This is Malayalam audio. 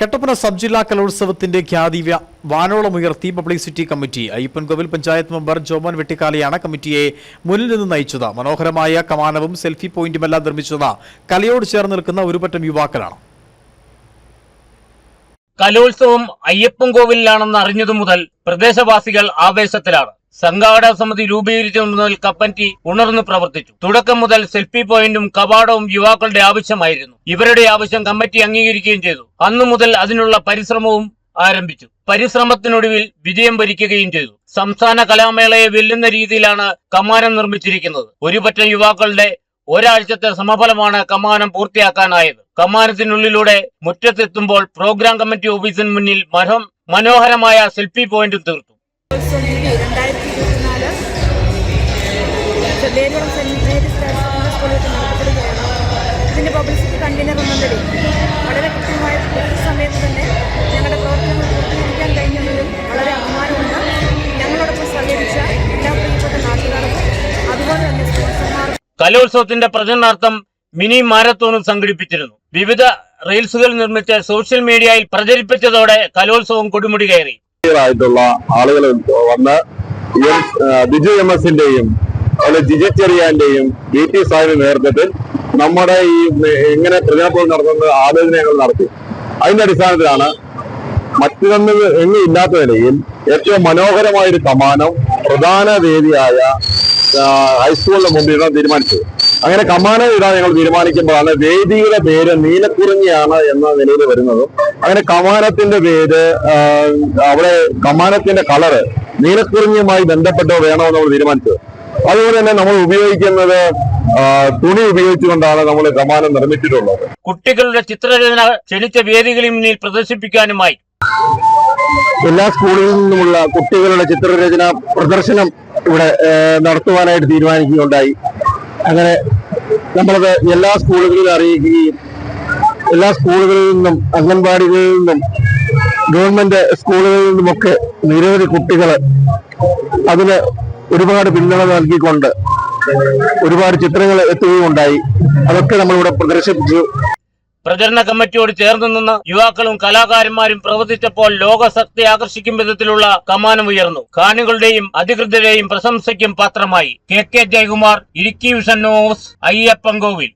കട്ടപ്പന സബ് ജില്ലാ കലോത്സവത്തിന്റെ ഖ്യാതി വാനോളമുയർത്തി publicity committee. Ayyappancovil panchayat member Jomon വെട്ടിക്കാലിയാണ് കമ്മിറ്റിയെ മുന്നിൽ നിന്ന് നയിച്ചത്. മനോഹരമായ കമാനവും സെൽഫി പോയിന്റുമെല്ലാം നിർമ്മിച്ചത് കലയോട് ചേർന്ന് നിൽക്കുന്ന ഒരുപറ്റം യുവാക്കളാണ്. കലോത്സവം അയ്യപ്പൻകോവിലാണെന്ന് അറിഞ്ഞതു മുതൽ പ്രദേശവാസികൾ ആവേശത്തിലാണ്. സംഘാടക സമിതി രൂപീകരിച്ചു മുതൽ കപ്പറ്റി ഉണർന്നു പ്രവർത്തിച്ചു. തുടക്കം മുതൽ സെൽഫി പോയിന്റും കവാടവും യുവാക്കളുടെ ആവശ്യമായിരുന്നു. ഇവരുടെ ആവശ്യം കമ്മിറ്റി അംഗീകരിക്കുകയും ചെയ്തു. അന്നു മുതൽ അതിനുള്ള പരിശ്രമവും ആരംഭിച്ചു. പരിശ്രമത്തിനൊടുവിൽ വിജയം വരിക്കുകയും ചെയ്തു. സംസ്ഥാന കലാമേളയെ വെല്ലുന്ന രീതിയിലാണ് കമാനം നിർമ്മിച്ചിരിക്കുന്നത്. ഒരുപറ്റം യുവാക്കളുടെ ഒരാഴ്ചത്തെ സമഫലമാണ് കമാനം പൂർത്തിയാക്കാനായത്. കമാനത്തിനുള്ളിലൂടെ മുറ്റത്തെത്തുമ്പോൾ പ്രോഗ്രാം കമ്മിറ്റി ഓഫീസിന് മുന്നിൽ മനോഹം മനോഹരമായ സെൽഫി പോയിന്റും തീർത്തു. ചെല്ലേരിയം സെന്റ് മേരീസ് സ്കൂളിൽ നടത്തപ്പെടുകയാണ് ഇതിന്റെ പബ്ലിസിറ്റി കണ്ടെയ്നർ നിലയിൽ വളരെ കൃത്യമായ സമയത്ത് തന്നെ ഞങ്ങളുടെ പ്രവർത്തനങ്ങൾ പൂർത്തീകരിക്കാൻ കഴിഞ്ഞതിലും വളരെ അഭിമാനമുണ്ട്. ഞങ്ങളോടൊപ്പം സഹകരിച്ച എല്ലാ പ്രിയപ്പെട്ട നാട്ടുകാർക്കും അതുപോലെ തന്നെ സ്പോൺസർമാർക്കും കലോത്സവത്തിന്റെ പ്രചരണാർത്ഥം മിനി മാരത്തോണും സംഘടിപ്പിച്ചിരുന്നു. വിവിധ റീൽസുകൾ നിർമ്മിച്ച് സോഷ്യൽ മീഡിയയിൽ പ്രചരിപ്പിച്ചതോടെ കലോത്സവം കൊടുമുടി കയറി. ആയിട്ടുള്ള ആളുകൾ വന്ന് ബിജു എം എസിന്റെയും അതുപോലെ ജിജി ചെറിയാന്റെയും ബി ടി സാഹിബിന്റെ നേതൃത്വത്തിൽ നമ്മുടെ ഈ എങ്ങനെ പ്രജാപ്രതി നടത്തുന്നത് ആലോചനകൾ നടത്തി. അതിന്റെ അടിസ്ഥാനത്തിലാണ് മറ്റൊന്നും എങ്ങും ഇല്ലാത്ത നിലയിൽ ഏറ്റവും മനോഹരമായ ഒരു കമാനം പ്രധാന വേദിയായ ഹൈസ്കൂളിന് മുമ്പിൽ ഇടാൻ തീരുമാനിച്ചത്. അങ്ങനെ കമാനം ഇടാൻ ഞങ്ങൾ തീരുമാനിക്കുമ്പോഴാണ് വേദിയുടെ പേര് നീലക്കുറിഞ്ഞിയാണ് എന്ന നിലയിൽ വരുന്നതും. അങ്ങനെ കമാനത്തിന്റെ പേര് അവിടെ കമാനത്തിന്റെ കളറ് നീലക്കുറിഞ്ഞിയുമായി ബന്ധപ്പെട്ടോ വേണമെന്ന് നമ്മൾ തീരുമാനിച്ചത്. അതുപോലെ തന്നെ നമ്മൾ ഉപയോഗിക്കുന്നത് തുണി ഉപയോഗിച്ചുകൊണ്ടാണ് നമ്മൾ കമാനം നിർമ്മിച്ചിട്ടുള്ളത്. കുട്ടികളുടെ ചിത്രരചന ചലിച്ച വേദികളിൽ മുന്നിൽ പ്രദർശിപ്പിക്കാനുമായി. എല്ലാ സ്കൂളിൽ നിന്നുമുള്ള കുട്ടികളുടെ ചിത്രരചന പ്രദർശനം ഇവിടെ നടത്തുവാനായിട്ട് തീരുമാനിക്കുകയുണ്ടായി. അങ്ങനെ നമ്മളത് എല്ലാ സ്കൂളുകളിലും അറിയിക്കുകയും എല്ലാ സ്കൂളുകളിൽ നിന്നും അംഗൻവാടികളിൽ നിന്നും ഗവൺമെന്റ് സ്കൂളുകളിൽ നിന്നുമൊക്കെ നിരവധി കുട്ടികൾ അതിന് ഒരുപാട് പിന്തുണ നൽകിക്കൊണ്ട് ഒരുപാട് ചിത്രങ്ങൾ എത്തുകയുണ്ടായി. അതൊക്കെ നമ്മളിവിടെ പ്രദർശിപ്പിച്ചു. പ്രചരണ കമ്മിറ്റിയോട് ചേർന്ന് നിന്ന് യുവാക്കളും കലാകാരന്മാരും പ്രവർത്തിച്ചപ്പോൾ ലോകശക്തി ആകർഷിക്കും വിധത്തിലുള്ള കമാനം ഉയർന്നു. കാണികളുടെയും അധികൃതരുടെയും പ്രശംസയ്ക്കും പാത്രമായി. K K Jayakumar Idukki vision news Ayyappancovil